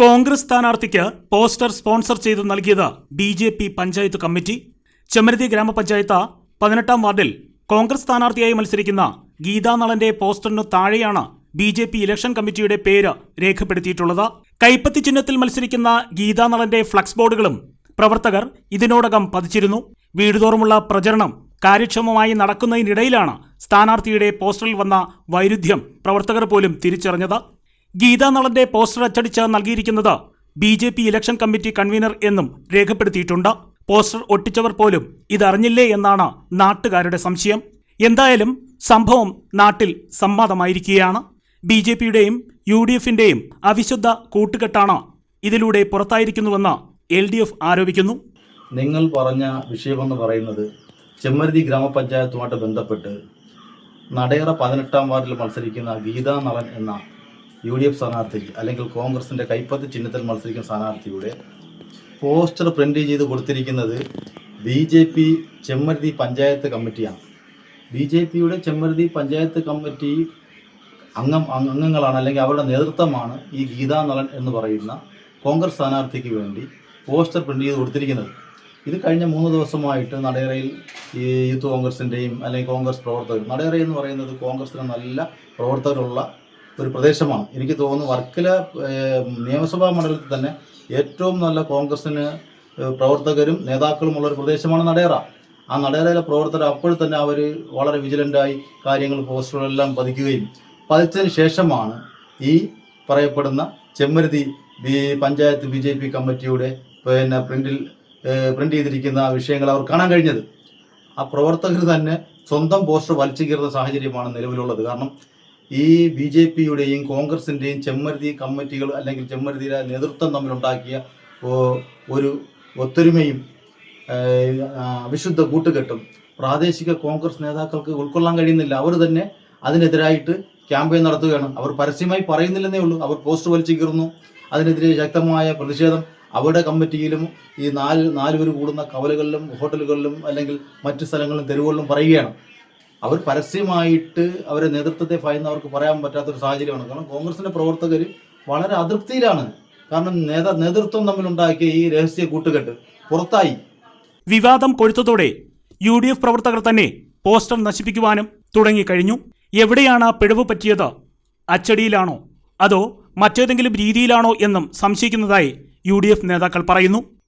കോൺഗ്രസ് സ്ഥാനാർത്ഥിക്ക് poster sponsor ചെയ്ത് നൽകിയത് B J P panchayat committee. Chemaruthi ഗ്രാമപഞ്ചായത്ത് പതിനെട്ടാം വാർഡിൽ കോൺഗ്രസ് സ്ഥാനാർത്ഥിയായി മത്സരിക്കുന്ന ഗീതാനളന്റെ പോസ്റ്ററിനു താഴെയാണ് ബി ജെ പി ഇലക്ഷൻ കമ്മിറ്റിയുടെ പേര് രേഖപ്പെടുത്തിയിട്ടുള്ളത്. കൈപ്പത്തി ചിഹ്നത്തിൽ മത്സരിക്കുന്ന ഗീതാനളന്റെ ഫ്ലക്സ് ബോർഡുകളും പ്രവർത്തകർ ഇതിനോടകം പതിച്ചിരുന്നു. വീടുതോറുമുള്ള പ്രചരണം കാര്യക്ഷമമായി നടക്കുന്നതിനിടയിലാണ് സ്ഥാനാർത്ഥിയുടെ പോസ്റ്ററിൽ വന്ന വൈരുദ്ധ്യം പ്രവർത്തകർ പോലും തിരിച്ചറിഞ്ഞത്. ഗീതാ നളന്റെ പോസ്റ്റർ അച്ചടിച്ച് നൽകിയിരിക്കുന്നത് B J P election committee convener എന്നും രേഖപ്പെടുത്തിയിട്ടുണ്ട്. പോസ്റ്റർ ഒട്ടിച്ചവർ പോലും ഇതറിഞ്ഞില്ലേ എന്നാണ് നാട്ടുകാരുടെ സംശയം. എന്തായാലും സംഭവം നാട്ടിൽ സംവാദമായിരിക്കുകയാണ് ബി ജെ പിയുടെയും യു ഡി എഫിന്റെയും അവിശുദ്ധ കൂട്ടുകെട്ടാണ് ഇതിലൂടെ പുറത്തായിരിക്കുന്നുവെന്ന് എൽ ഡി എഫ് ആരോപിക്കുന്നു. നിങ്ങൾ പറഞ്ഞ വിഷയമെന്ന് പറയുന്നത് ചെമ്മരുതി ഗ്രാമപഞ്ചായത്തുമായിട്ട് ബന്ധപ്പെട്ട് നടയറ പതിനെട്ടാം വാർഡിൽ മത്സരിക്കുന്ന ഗീതാ നളൻ എന്ന യു ഡി എഫ് സ്ഥാനാർത്ഥി അല്ലെങ്കിൽ കോൺഗ്രസിന്റെ കൈപ്പത്തി ചിഹ്നത്തിൽ മത്സരിക്കുന്ന സ്ഥാനാർത്ഥിയുടെ പോസ്റ്റർ പ്രിന്റ് ചെയ്ത് കൊടുത്തിരിക്കുന്നത് B J P Chemmaruthi panchayat കമ്മിറ്റിയാണ്. ബി ജെ പിയുടെ ചെമ്മരുതി പഞ്ചായത്ത് കമ്മിറ്റി അംഗം അംഗങ്ങളാണ് അല്ലെങ്കിൽ അവരുടെ നേതൃത്വമാണ് ഈ ഗീതാ നളൻ എന്ന് പറയുന്ന കോൺഗ്രസ് സ്ഥാനാർത്ഥിക്ക് വേണ്ടി പോസ്റ്റർ പ്രിന്റ് ചെയ്ത് കൊടുത്തിരിക്കുന്നത്. ഇത് കഴിഞ്ഞ മൂന്ന് ദിവസമായിട്ട് നടയറയിൽ ഈ യൂത്ത് കോൺഗ്രസിന്റെയും അല്ലെങ്കിൽ കോൺഗ്രസ് പ്രവർത്തകർ നടയറ എന്ന് പറയുന്നത് കോൺഗ്രസിന് നല്ല പ്രവർത്തകരുള്ള ഒരു പ്രദേശമാണ്. എനിക്ക് തോന്നുന്നു വർക്കല നിയമസഭാ മണ്ഡലത്തിൽ തന്നെ ഏറ്റവും നല്ല കോൺഗ്രസിന് പ്രവർത്തകരും നേതാക്കളുമുള്ള ഒരു പ്രദേശമാണ് നടേറ. ആ നടേറയിലെ പ്രവർത്തകർ അപ്പോൾ തന്നെ അവർ വളരെ വിജിലന്റായി കാര്യങ്ങൾ പോസ്റ്ററുകളെല്ലാം പതിക്കുകയും പതിച്ചതിന് ശേഷമാണ് ഈ പറയപ്പെടുന്ന Chemmaruthi B panchayat B J P കമ്മിറ്റിയുടെ പിന്നെ പ്രിന്റിൽ പ്രിന്റ് ചെയ്തിരിക്കുന്ന വിഷയങ്ങൾ അവർ കാണാൻ കഴിഞ്ഞത്. ആ പ്രവർത്തകർ തന്നെ സ്വന്തം പോസ്റ്റർ വലിച്ചു കീറുന്ന സാഹചര്യമാണ് നിലവിലുള്ളത്. കാരണം ഈ ബി ജെ പിയുടെയും കോൺഗ്രസിന്റെയും ചെമ്മരുതി കമ്മിറ്റികൾ അല്ലെങ്കിൽ ചെമ്മരുതിയുടെ നേതൃത്വം തമ്മിലുണ്ടാക്കിയ ഒരു ഒത്തൊരുമയും വിശുദ്ധ കൂട്ടുകെട്ടും പ്രാദേശിക കോൺഗ്രസ് നേതാക്കൾക്ക് ഉൾക്കൊള്ളാൻ കഴിയുന്നില്ല. അവർ തന്നെ അതിനെതിരായിട്ട് ക്യാമ്പയിൻ നടത്തുകയാണ്. അവർ പരസ്യമായി പറയുന്നില്ലെന്നേ ഉള്ളൂ. അവർ പോസ്റ്റ് വലിച്ചു കീറുന്നു അതിനെതിരെ ശക്തമായ പ്രതിഷേധം. അവരുടെ കമ്മിറ്റിയിലും ഈ നാല് നാലുപേർ കൂടുന്ന കവലകളിലും ഹോട്ടലുകളിലും അല്ലെങ്കിൽ മറ്റു സ്ഥലങ്ങളിലും തെരുവുകളിലും പറയുകയാണ്. അവർ പരസ്യമായിട്ട് അവരെ നേതൃത്വത്തെ ഭയന്ന് അവർക്ക് പറയാൻ പറ്റാത്തൊരു സാഹചര്യമാണ്. കാരണം കോൺഗ്രസിന്റെ പ്രവർത്തകർ വളരെ അതൃപ്തിയിലാണ്. കാരണം നേത നേതൃത്വം തമ്മിലുണ്ടാക്കിയ ഈ രഹസ്യ കൂട്ടുകെട്ട് പുറത്തായി. വിവാദം കൊഴുത്തതോടെ യു ഡി എഫ് പ്രവർത്തകർ തന്നെ പോസ്റ്റർ നശിപ്പിക്കുവാനും തുടങ്ങിക്കഴിഞ്ഞു. എവിടെയാണ് ആ പിഴവ് പറ്റിയത്? അച്ചടിയിലാണോ? അതോ മറ്റേതെങ്കിലും രീതിയിലാണോ എന്നും സംശയിക്കുന്നതായി യു നേതാക്കൾ പറയുന്നു.